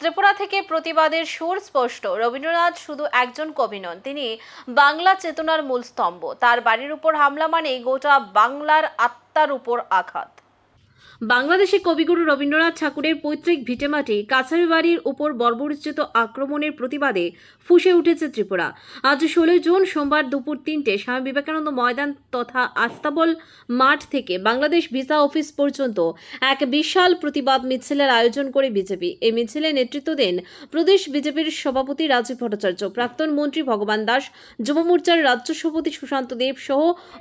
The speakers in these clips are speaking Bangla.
ত্রিপুরা থেকে প্রতিবাদের সুর স্পষ্ট। রবীন্দ্রনাথ শুধু একজন কবি নন, তিনি বাংলা চেতনার মূল স্তম্ভ। তার বাড়ির উপর হামলা মানে গোটা বাংলার আত্মার উপর আঘাত। বাংলাদেশে কবিগুরু রবীন্দ্রনাথ ঠাকুরের পৈতৃক ভিটেমাটি কাছারি বাড়ির উপর বর্বরিচিত আক্রমণের প্রতিবাদে ফুসে উঠেছে ত্রিপুরা। আজ ষোলোই জুন সোমবার দুপুর তিনটে স্বামী বিবেকানন্দ ময়দান তথা আস্তাবল মাঠ থেকে বাংলাদেশ ভিসা অফিস পর্যন্ত এক বিশাল প্রতিবাদ মিছিলের আয়োজন করে বিজেপি। এই মিছিলে নেতৃত্ব দেন প্রদেশ বিজেপির সভাপতি রাজীব ভট্টাচার্য, প্রাক্তন মন্ত্রী ভগবান দাস, যুব মোর্চার রাজ্য সভাপতি সুশান্ত দেব সহ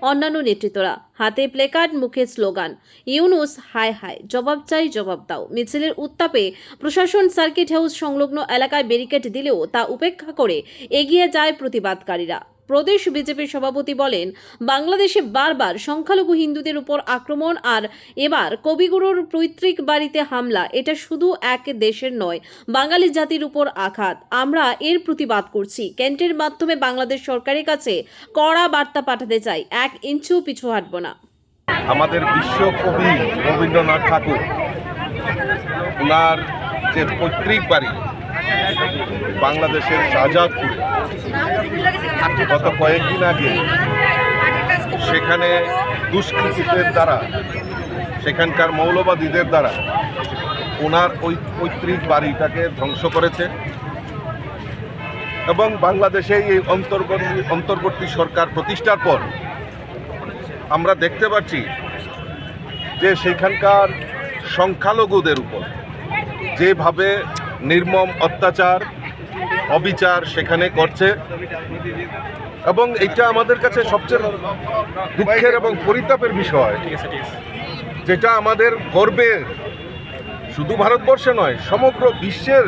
অন্যান্য নেতৃত্বরা। হাতে প্লেকার্ড, মুখে স্লোগান। ইউনুস হায় হায়, জবাব চাই জবাব দাও। মিছিলের উত্তাপে প্রশাসন সার্কিট হাউস সংলগ্ন এলাকায় ব্যারিকেড দিলেও তা উপেক্ষা করে এগিয়ে যায় প্রতিবাদকারীরা। প্রদেশ বিজেপির সভাপতি বলেন, বাংলাদেশে বারবার সংখ্যালঘু হিন্দুদের উপর আক্রমণ আর এবার কবিগুরুর পৈতৃক বাড়িতে হামলা, এটা শুধু এক দেশের নয়, বাঙালি জাতির উপর আঘাত। আমরা এর প্রতিবাদ করছি। ক্যান্টের মাধ্যমে বাংলাদেশ সরকারের কাছে কড়া বার্তা পাঠাতে চাই। এক ইঞ্চিও পিছু হাঁটব না। আমাদের বিশ্বকবি রবীন্দ্রনাথ ঠাকুর ওনার যে পৈতৃক বাড়ি বাংলাদেশের শাহজাদপুরে, গত কয়েকদিন আগে সেখানে দুষ্কৃতীদের দ্বারা, সেখানকার মৌলবাদীদের দ্বারা ওনার ওই পৈতৃক বাড়িটাকে ধ্বংস করেছে এবং বাংলাদেশে এই অন্তর্বর্তী অন্তর্বর্তী সরকার প্রতিষ্ঠার পর আমরা দেখতে পাচ্ছি যে সেখানকার সংখ্যালঘুদের উপর যেভাবে নির্মম অত্যাচার, অবিচার সেখানে করছে এবং এটা আমাদের কাছে সবচেয়ে দুঃখের এবং পরিতাপের বিষয়, যেটা আমাদের গর্বের শুধু ভারতবর্ষে নয়, সমগ্র বিশ্বের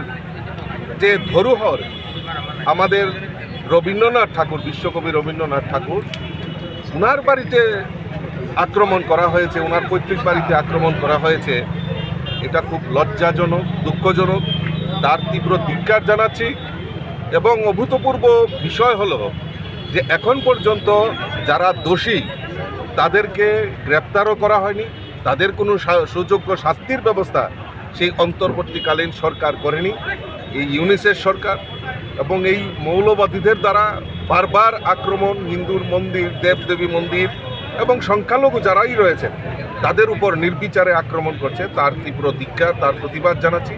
যে ধরুহর, আমাদের রবীন্দ্রনাথ ঠাকুর, বিশ্বকবি রবীন্দ্রনাথ ঠাকুর ওনার বাড়িতে আক্রমণ করা হয়েছে ওনার পৈতৃক বাড়িতে আক্রমণ করা হয়েছে, এটা খুব লজ্জাজনক, দুঃখজনক। তার তীব্র ধিক্কার জানাচ্ছি এবং অভূতপূর্ব বিষয় হলো যে এখন পর্যন্ত যারা দোষী, তাদেরকে গ্রেপ্তারও করা হয়নি। তাদের কোনো সুযোগ্য শাস্তির ব্যবস্থা সেই অন্তর্বর্তীকালীন সরকার করেনি। এই ইউনিসেফ সরকার এবং এই মৌলবাদীদের দ্বারা বারবার আক্রমণ, হিন্দুর মন্দির, দেবদেবী মন্দির এবং সংখ্যালঘু যারাই রয়েছেন, তাদের উপর নির্বিচারে আক্রমণ করছে, তার তীব্র দীক্ষা, তার প্রতিবাদ জানাচ্ছি।